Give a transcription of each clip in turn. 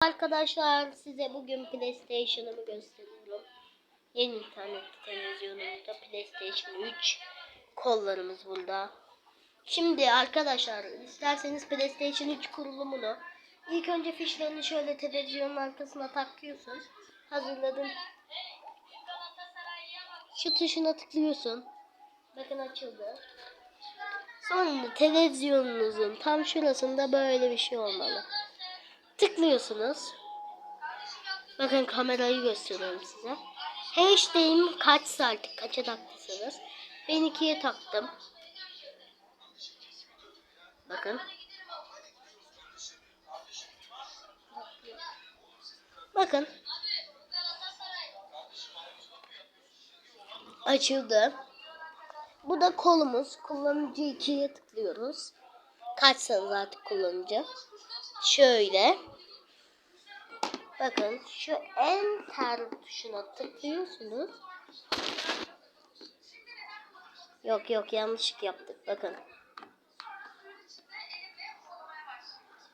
Arkadaşlar size bugün PlayStation'ımı gösteriyorum. Yeni internet televizyonumda PlayStation 3 kollarımız burada. Şimdi arkadaşlar isterseniz PlayStation 3 kurulumunu ilk önce fişlerini şöyle televizyonun arkasına takıyorsun. Hazırladın. Şu tuşuna tıklıyorsun. Bakın açıldı. Sonra televizyonunuzun tam şurasında böyle bir şey olmalı. Tıklıyorsunuz. Bakın kamerayı gösteriyorum size. HD'im kaç saat kaça taktıysanız. Ben ikiye taktım. Bakın. Bakın. Açıldı. Bu da kolumuz. Kullanıcı 2'ye tıklıyoruz. Kaçsanız artık kullanıcı. Şöyle. Bakın şu enter tuşuna tıklıyorsunuz. Yok yok yanlışlık yaptık. Bakın.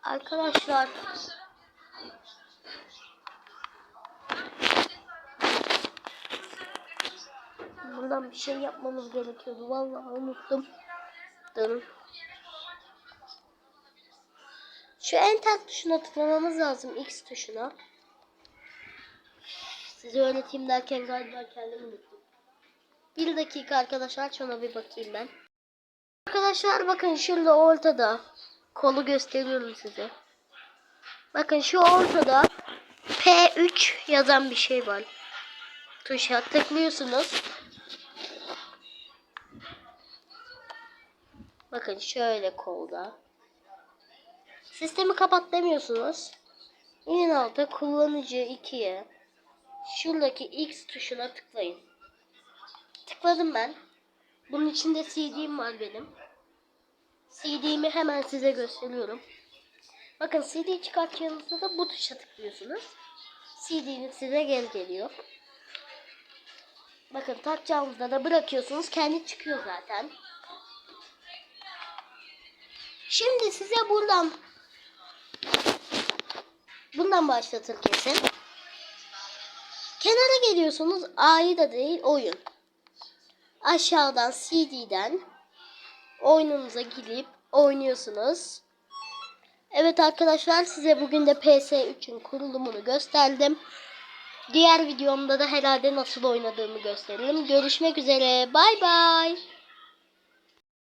Arkadaşlar Buradan bir şey yapmamız gerekiyordu. Vallahi unuttum. Durun. Şu enter tuşuna tıklamamız lazım. X tuşuna. Size öğreteyim derken galiba kendimi unuttum. Bir dakika arkadaşlar. Şuna bir bakayım ben. Arkadaşlar bakın şurada ortada. Kolu gösteriyorum size. Bakın şu ortada P3 yazan bir şey var. Tuşa tıklıyorsunuz. Bakın şöyle kolda. Sistemi kapat demiyorsunuz. En altta kullanıcı 2'ye şuradaki X tuşuna tıklayın. Tıkladım ben. Bunun içinde CD'm var benim. CD'mi hemen size gösteriyorum. Bakın CD çıkartacağınızda da bu tuşa tıklıyorsunuz. CD'niz size gel geliyor. Bakın takacağınızda da bırakıyorsunuz. Kendi çıkıyor zaten. Şimdi size buradan bundan başlatır. Kenara geliyorsunuz. A'yı da değil oyun. Aşağıdan CD'den oyununuza girip oynuyorsunuz. Evet arkadaşlar size bugün de PS3'ün kurulumunu gösterdim. Diğer videomda da herhalde nasıl oynadığımı gösteririm. Görüşmek üzere. Bay bay.